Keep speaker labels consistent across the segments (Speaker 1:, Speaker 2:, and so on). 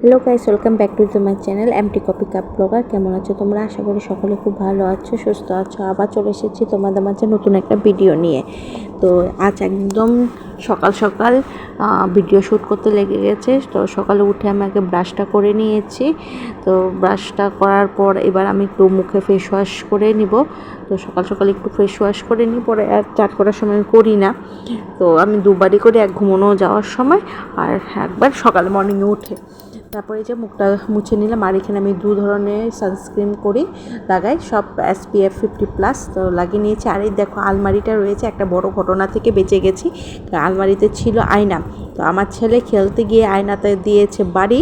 Speaker 1: Hello guys welcome back to the my channel empty coffee cup blogger কেমন আছো তোমরা? আশা করি সকলে খুব ভালো আছো, সুস্থ আছো। আবার চলে এসেছি তোমাদের মাঝে নতুন একটা ভিডিও নিয়ে। তো আজ একদম সকাল সকাল ভিডিও শ্যুট করতে লেগে গেছে। তো সকালে উঠে আমি আগে ব্রাশটা করে নিয়েছি। তো ব্রাশটা করার পর এবার আমি একটু মুখে ফেস ওয়াশ করে নিব। তো সকাল সকাল একটু ফেস ওয়াশ করে নিই, পরে আর চাট করার সময় করি না। তো আমি দুবারই করে এক ঘুমোনো যাওয়ার সময়, আর একবার সকাল মর্নিংয়ে উঠে। তারপরে যে মুখটা মুছে নিলাম আর এখানে আমি দু ধরনের সানস্ক্রিন করি, লাগাই, সব S P F fifty plus তো লাগিয়ে নিয়েছি। আর এই দেখো আলমারিটা রয়েছে, একটা বড় ঘটনা থেকে বেঁচে গেছি আলমারিতে ছিল আয়না। তো আমার ছেলে খেলতে গিয়ে আয়নাতে দিয়েছে বাড়ি,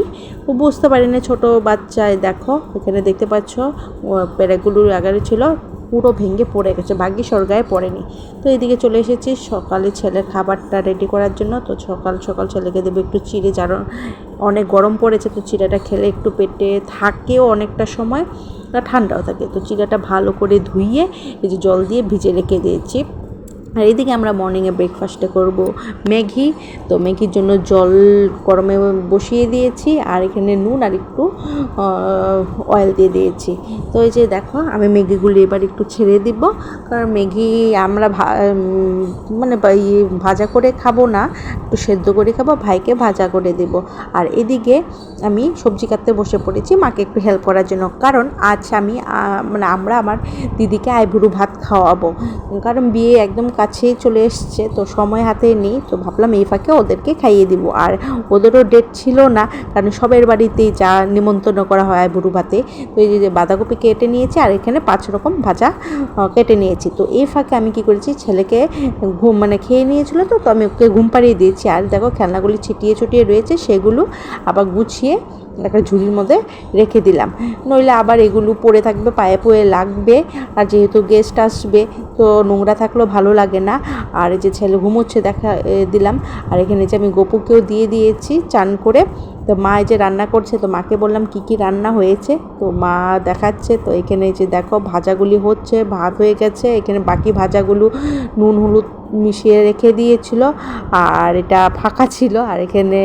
Speaker 1: ও বুঝতে পারিনি, ছোটো বাচ্চায় দেখো, এখানে দেখতে পাচ্ছ পেরেগুলোর আগারে ছিল পুরো ভেঙে পড়ে গেছে বাকি স্বর্গায় পড়েনি। তো এদিকে চলে এসেছি সকালে ছেলের খাবারটা রেডি করার জন্য। তো সকাল সকাল ছেলেকে দেবে একটু চিড়ে, যার অনেক গরম পড়েছে, তো চিড়াটা খেলে একটু পেটে থাকেও অনেকটা সময় ঠান্ডাও থাকে। তো চিড়াটা ভালো করে ধুইয়ে এই যে জল দিয়ে ভিজে রেখে দিয়েছি। আর এদিকে আমরা মর্নিংয়ে ব্রেকফাস্টে করব ম্যাগি। তো ম্যাগির জন্য জল গরমে বসিয়ে দিয়েছি আর এখানে নুন আর একটু অয়েল দিয়ে দিয়েছি। তো এই যে দেখো, আমি ম্যাগিগুলি এবার একটু ছেড়ে দিব। কারণ ম্যাগি আমরা মানে ইয়ে ভাজা করে খাব না, একটু সেদ্ধ করে খাব, ভাইকে ভাজা করে দেব। আর এদিকে আমি সবজি কাটতে বসে পড়েছি, মাকে একটু হেল্প করার জন্য। কারণ আজ আমি মানে আমরা আমার দিদিকে আইভুরু ভাত খাওয়াবো। কারণ বিয়ে একদম কাছেই চলে এসছে। তো সময় হাতে নেই, তো ভাবলাম এই ফাঁকে ওদেরকে খাইয়ে দিব। আর ওদেরও ডেট ছিল না, কারণ সবের বাড়িতেই যা নিমন্ত্রণ করা হয় বুড়ু ভাতে। তো এই যে বাঁধাকপি কেটে নিয়েছি, আর এখানে পাঁচ রকম ভাজা কেটে নিয়েছি। তো এই ফাঁকে আমি কি করেছি, ছেলেকে ঘুম মানে খেয়ে নিয়েছিল তো তো আমি ওকে ঘুম পাড়িয়ে দিয়েছি। আর দেখো, খেলনাগুলি ছিটিয়ে ছুটিয়ে রয়েছে, সেগুলো আবার গুছিয়ে একটা ঝুড়ির মধ্যে রেখে দিলাম। নইলে আবার এগুলো পড়ে থাকবে, পায়ে পয়ে লাগবে। আর যেহেতু গেস্ট আসবে, তো নোংরা থাকলেও ভালো লাগে না। আর এই যে ছেলে ঘুমোচ্ছে দেখা দিলাম। আর এখানে যে আমি গোপুকেও দিয়ে দিয়েছি চান করে। তো মা এই যে রান্না করছে, তো মাকে বললাম, কি কি রান্না হয়েছে? তো মা দেখাচ্ছে, তো এখানে যে দেখো, ভাজাগুলি হচ্ছে, ভাত হয়ে গেছে, এখানে বাকি ভাজাগুলো নুন, হলুদ মিশিয়ে রেখে দিয়েছিল, আর এটা ফাঁকা ছিল, আর এখানে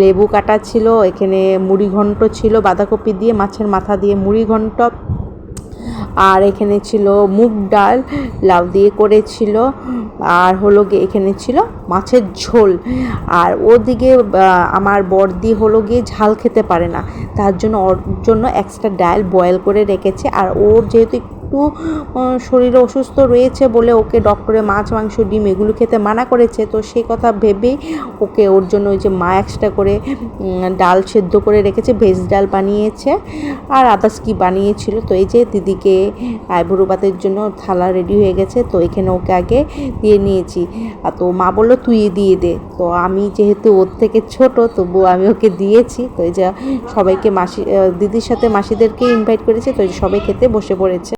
Speaker 1: লেবু কাটা ছিল, এখানে মুড়ি ঘন্ট ছিল, বাঁধাকপি দিয়ে, মাছের মাথা দিয়ে মুড়ি ঘন্ট আর এখানে ছিল মুগ ডাল, লাউ দিয়ে করেছিল। আর হলো গিয়ে এখানে ছিল মাছের ঝোল। আর ওদিকে আমার বর্দি হলো গিয়ে ঝাল খেতে পারে না। তার জন্য ওর জন্য এক্সট্রা ডাল বয়েল করে রেখেছে। আর ওর যেহেতু একটু শরীরে অসুস্থ রয়েছে বলে ওকে ডক্টরে মাছ, মাংস, ডিম এগুলো খেতে মানা করেছে, তো সেই কথা ভেবেই ওকে ওর জন্য ওই যে মা এক্সট্রা করে ডাল সেদ্ধ করে রেখেছে, ভেজ ডাল বানিয়েছে। আর আদার্স কি বানিয়েছিল? তো এই যে দিদিকে আইবুড়ো ভাতের জন্য থালা রেডি হয়ে গেছে, তো এখানে ওকে আগে দিয়ে নিয়েছি। আর তো মা বলল, তুই দিয়ে দে। তো আমি যেহেতু ওর থেকে ছোট, তবু আমি ওকে দিয়েছি। তো এই যে সবাইকে মাসি দিদির সাথে মাসিদেরকে ইনভাইট করেছে, তো সবাই খেতে বসে পড়েছে।